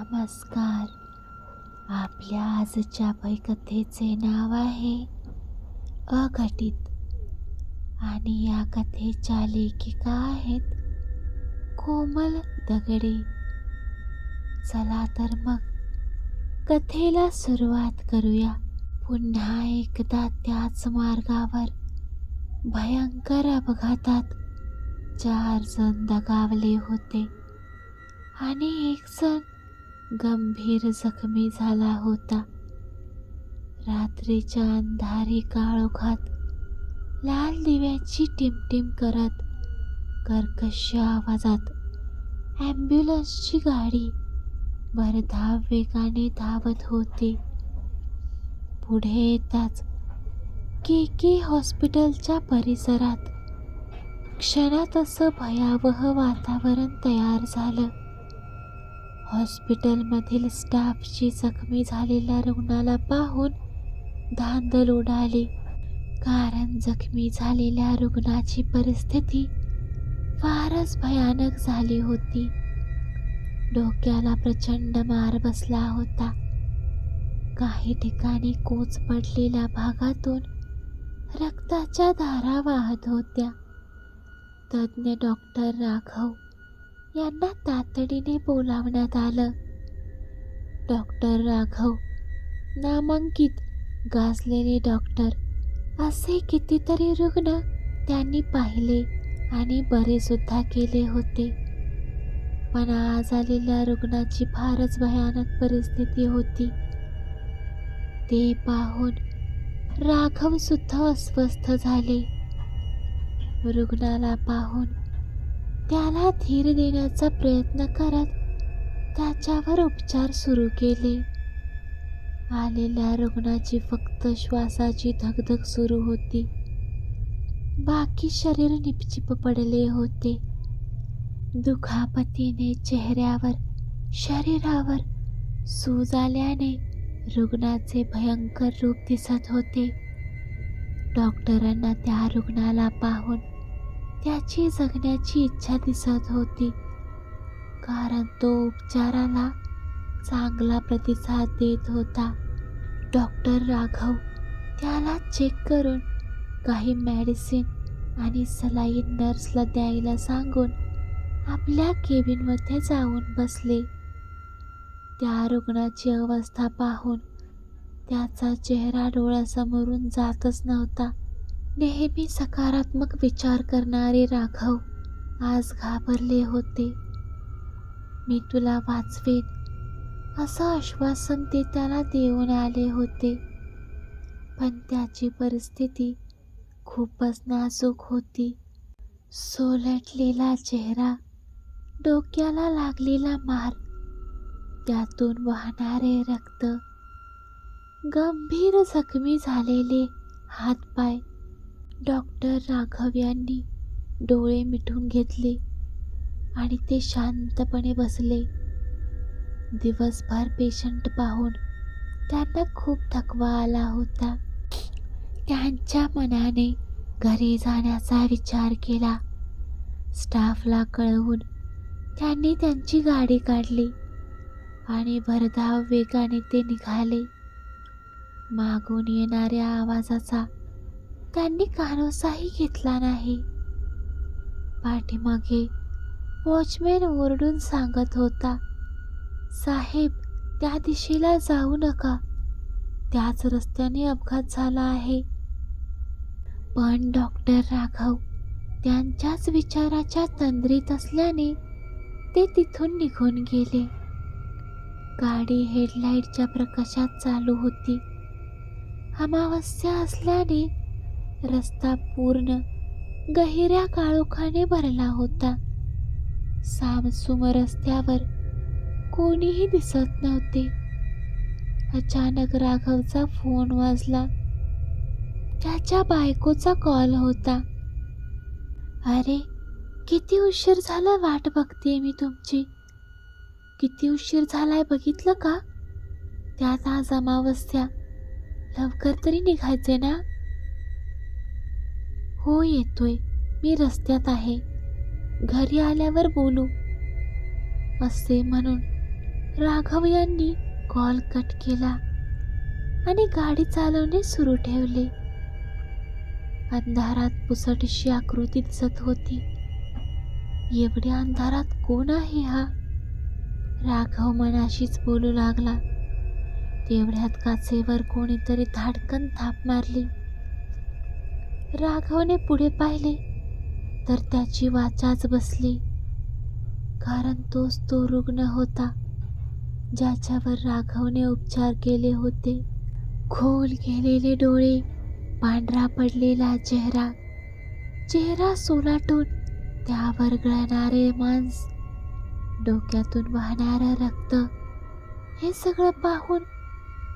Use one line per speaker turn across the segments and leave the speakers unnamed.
नमस्कार. आपल्या आजच्या भयकथेचे नाव आहे अघटित. आणि या कथेच्या लेखिका आहेत कोमल दगडे. चला तर मग कथेला सुरुवात करूया. पुन्हा एकदा त्याच मार्गावर भयंकर अपघातात चार जण दगावले होते. आणि एक जण गंभीर जखमी झाला होता. रात्रीच्या अंधारी काळोखात लाल दिव्याची टिमटिम करत कर्कश आवाजात ॲम्ब्युलन्सची गाडी भरधाव वेगाने धावत होती. पुढे येताच के के हॉस्पिटलच्या परिसरात क्षणात असं भयावह वातावरण तयार झालं. हॉस्पिटलमधील स्टाफची जखमी झालेल्या रुग्णाला पाहून धांदल उडाली. कारण जखमी झालेल्या रुग्णाची परिस्थिती फारच भयानक झाली होती. डोक्याला प्रचंड मार बसला होता. काही ठिकाणी कोच पडलेल्या भागातून रक्ताच्या धारा वाहत होत्या. तज्ज्ञ डॉक्टर राघव यांना तातडीने बोलावण्यात आलं. डॉक्टर राघव नामांकित गाजलेले डॉक्टर असे कितीतरी रुग्ण त्यांनी पाहिले आणि बरेसुद्धा केले होते. पण आज आलेल्या रुग्णाची फारच भयानक परिस्थिती होती. ते पाहून राघव सुद्धा अस्वस्थ झाले. रुग्णाला पाहून त्याला धीर देण्याचा प्रयत्न करत त्याच्यावर उपचार सुरू केले. आलेल्या रुग्णाची फक्त श्वासाची धगधग सुरू होती. बाकी शरीर निपचिप पडले होते. दुखापतीने चेहऱ्यावर शरीरावर सूज आल्याने रुग्णाचे भयंकर रूप दिसत होते. डॉक्टरांना त्या रुग्णाला पाहून त्याची जगण्याची इच्छा दिसत होती. कारण तो उपचाराला चांगला प्रतिसाद देत होता. डॉक्टर राघव त्याला चेक करून काही मेडिसिन आणि सलाईन नर्सला द्यायला सांगून आपल्या केबिनमध्ये जाऊन बसले. त्या रुग्णाची अवस्था पाहून त्याचा चेहरा डोळ्यासमोरून जातच नव्हता. नेहमी सकारात्मक विचार करणारे राघव आज घाबरले होते. मी तुला वाचवेन असं आश्वासन ते त्याला देऊन आले होते. पण त्याची परिस्थिती खूपच नाजूक होती. सोलटलेला चेहरा डोक्याला लागलेला मार त्यातून वाहणारे रक्त गंभीर जखमी झालेले हातपाय डॉक्टर राघव यांनी डोळे मिटून घेतले आणि ते शांतपणे बसले. दिवसभर पेशंट पाहून त्यांना खूप थकवा आला होता. त्यांच्या मनाने घरी जाण्याचा विचार केला. स्टाफला कळवून त्यांनी त्यांची गाडी काढली आणि भरधाव वेगाने ते निघाले. मागून येणाऱ्या आवाजाचा त्यांनी कानोसाही घेतला नाही. पाठीमागे वॉचमॅन ओरडून सांगत होता साहेब त्या दिशेला जाऊ नका. त्याच रस्त्याने अपघात झाला आहे. पण डॉक्टर राघव त्यांच्याच विचाराच्या तंद्रीत असल्याने ते तिथून निघून गेले. गाडी हेडलाईटच्या प्रकाशात चालू होती. अमावस्या असल्याने रस्ता पूर्ण गहिऱ्या काळोखाने भरला होता. सामसुम रस्त्यावर कोणीही दिसत नव्हते. अचानक राघवचा फोन वाजला. त्याच्या बायकोचा कॉल होता. अरे किती उशीर झाला वाट बघते मी तुमची. किती उशीर झालाय बघितलं का? त्या आज लवकर तरी निघायचे ना? हो येतोय. मी रस्त्यात आहे. घरी आल्यावर बोलू. असे म्हणून राघव यांनी कॉल कट केला आणि गाडी चालवणे सुरू ठेवले. अंधारात पुसटशी आकृती दिसत होती. एवढ्या अंधारात कोण आहे हा? राघव मनाशीच बोलू लागला. तेवढ्यात काचेवर कोणीतरी धाडकन थाप मारली. राघवने पुढे पाहिले तर त्याची वाचाच बसली. कारण तोच तो रुग्ण होता ज्याच्यावर राघवने उपचार केले होते. खोल गेलेले डोळे पांढरा पडलेला चेहरा चेहरा सोलाटून त्यावर गळणारे मांस डोक्यातून वाहणारं रक्त हे सगळं पाहून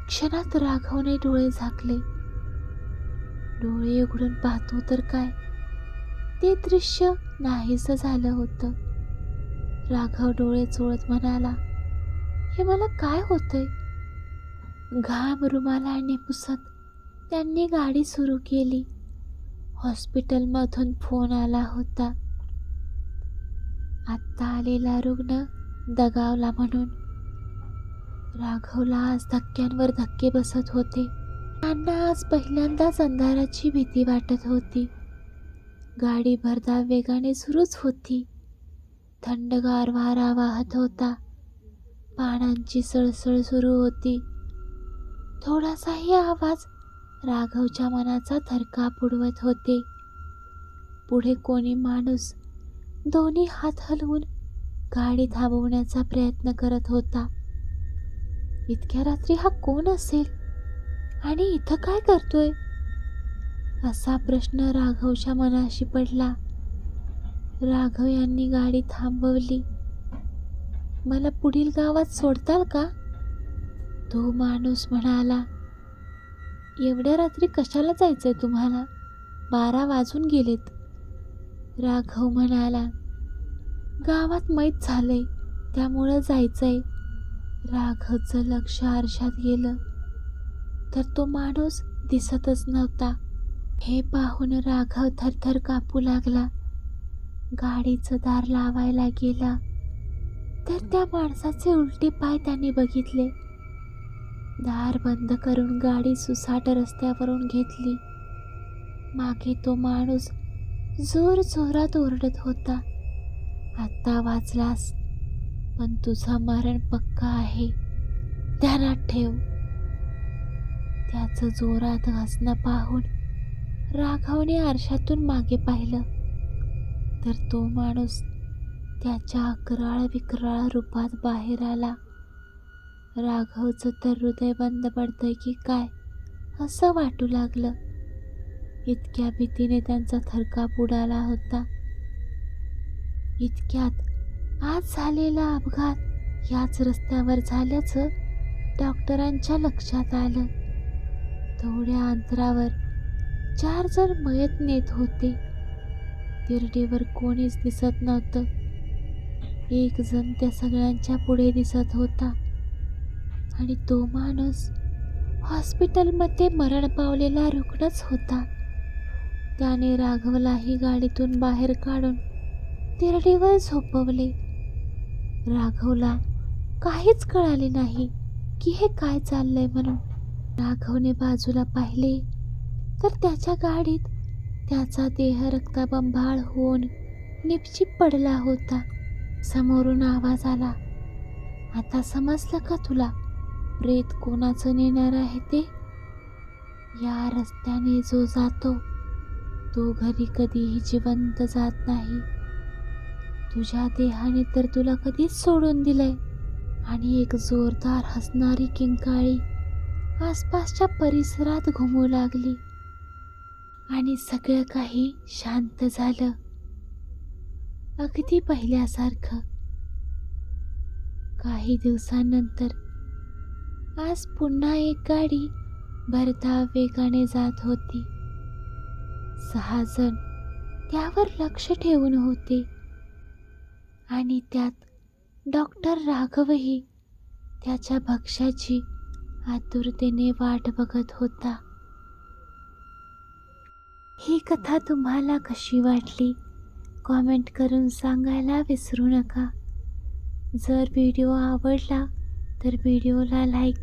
क्षणात राघवने डोळे झाकले. डोळे उघडून पाहतो तर काय? ते दृश्य नाहीस झालं होतं. राघव डोळे चोळत म्हणाला हे मला काय होतंय? घाम रुमालाने पुसत त्यांनी गाडी सुरू केली. हॉस्पिटलमधून फोन आला होता. आत्ता आलेला रुग्ण दगावला म्हणून. राघवला आज धक्क्यांवर धक्के बसत होते. त्यांना आज पहिल्यांदाच अंधाराची भीती वाटत होती. गाडी भरधाव वेगाने सुरूच होती. थंडगार वारा वाहत होता. पानांची सळसळ सुरू होती. थोडासाही आवाज राघवच्या मनाचा थरका पुडवत होते. पुढे कोणी माणूस दोन्ही हात हलवून गाडी थांबवण्याचा प्रयत्न करत होता. इतक्या रात्री हा कोण असेल? आणि इथं काय करतोय? असा प्रश्न राघवच्या मनाशी पडला. राघव यांनी गाडी थांबवली. मला पुढील गावात सोडताल का? तो माणूस म्हणाला एवढ्या रात्री कशाला जायचंय तुम्हाला? बारा वाजून गेलेत. राघव म्हणाला गावात मैत झालंय त्यामुळं जायचंय. राघवचं लक्ष आरशात गेलं. तर तो माणूस दिसतच नव्हता. हे पाहून राघव थरथर कापू लागला. गाडीचं दार लावायला गेला. तर त्या माणसाचे उलटे पाय त्यांनी बघितले. दार बंद करून गाडी सुसाट रस्त्यावरून घेतली. मागे तो माणूस जोर जोरात ओरडत होता. आत्ता वाचलास पण तुझा मरण पक्का आहे. ध्यानात ठेव. त्याचं जोरात घासणं पाहून राघवने आरशातून मागे पाहिलं. तर तो माणूस त्याच्या अकराळ विकराळ रूपात बाहेर आला. राघवचं तर हृदय बंद पडतंय की काय असं वाटू लागलं. इतक्या भीतीने त्यांचा थरकाप उडाला होता. इतक्यात आज झालेला अपघात याच रस्त्यावर झाल्याचं डॉक्टरांच्या लक्षात आलं. थोड्या अंतरावर चार जण मयत नेत होते. तिरडीवर कोणीच दिसत नव्हतं. एक जण त्या सगळ्यांच्या पुढे दिसत होता. आणि तो माणूस हॉस्पिटलमध्ये मरण पावलेला रुग्णच होता. त्याने राघवलाही गाडीतून बाहेर काढून तिरडीवर झोपवले. राघवला काहीच कळाले नाही की हे काय चाललंय म्हणून. राघवने बाजूला पाहिले तर त्याच्या गाडीत त्याचा देह रक्ताबंभाळ होऊन निपचिप पडला होता. समोरून आवाज आला आता समजलं का तुला प्रेत कोणाचं नेणार आहे ते? या रस्त्याने जो जातो तो घरी कधीही जिवंत जात नाही. तुझ्या देहाने तर तुला कधीच सोडून दिलंय. आणि एक जोरदार हसणारी किंकाळी आसपासच्या परिसरात घुमू लागली. आणि सगळं काही शांत झालं. अगदी पहिल्यासारखं. काही दिवसांनंतर आज पुन्हा एक गाडी भरधाव वेगाने जात होती. सहाजण त्यावर लक्ष ठेवून होते. आणि त्यात डॉक्टर राघवही त्याच्या भक्ष्याची आतुरतेने वाट बघत होता. ही कथा तुम्हाला कशी वाटली? कॉमेंट करून सांगायला विसरू नका. जर व्हिडिओ आवडला तर व्हिडिओला लाईक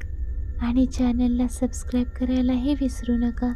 आणि चॅनलला सबस्क्राईब करायलाही विसरू नका.